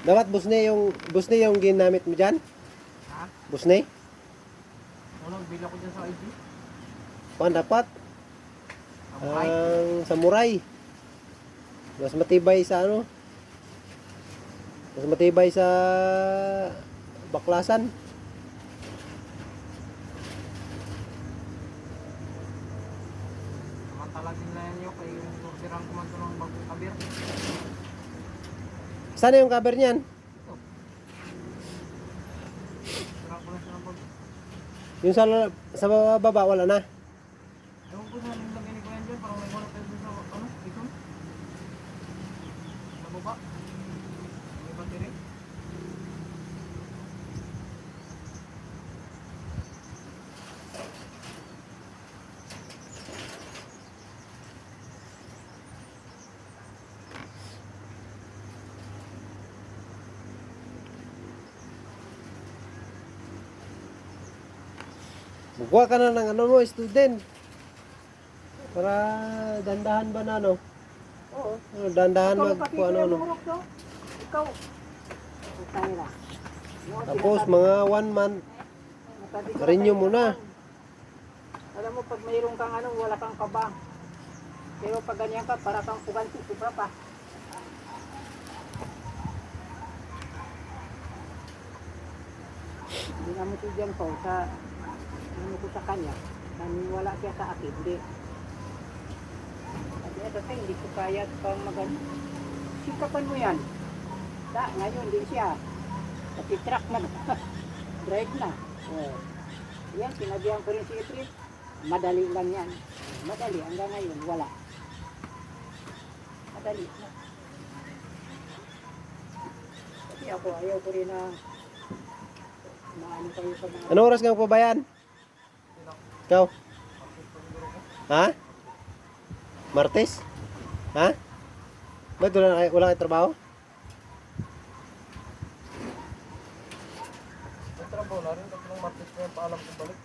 Dapat busne yung busne yung ginamit mo diyan? Ha? Busne? Ano, bila ko dyan sa ID? Kuan dapat Samurai? ang samurai. Mas matibay sa ano? Mas matibay sa baklasan. Samantalagin na yan yun kay yung turtirang ko man ito ng bagong kabir. Sana yung cover niyan? Yung sa sa baba wala na. Ewan ko saan yung lagay ni Kuya dyan, parang may wala tayo dun sa, ano, ito. Sa baba. May battery. Magkuha ka na ng ano mo, student. Para dandahan ba na ano? Oo. Ano, Dandahan mag kung ano no? Ikaw. Tapos mga one month, renew mo na. Alam mo, pag mayroon kang ano, wala kang kaba. Pero pag ganyan ka, para kang puganti, sobra pa. Hindi naman si Jan Paul sa ano ko sa kanya. Naniwala siya sa akin, hindi. Sabi niya, "Tatay, hindi ko kaya pang mag Sikapan mo yan. Da, ngayon, hindi siya. Pati truck na. Drive na. Oh. Yan, sinabihan ko rin si April. Madali lang yan. Madali. Hanggang ngayon, wala. Madali na. Kasi ako, ayaw ko rin na maano oras ka pa bayan? Ikaw? Ha? Martes? Ha? Ba't wala, kayo- wala kayong trabaho? May trabaho na rin, nung Martes na yung paalam ko balik.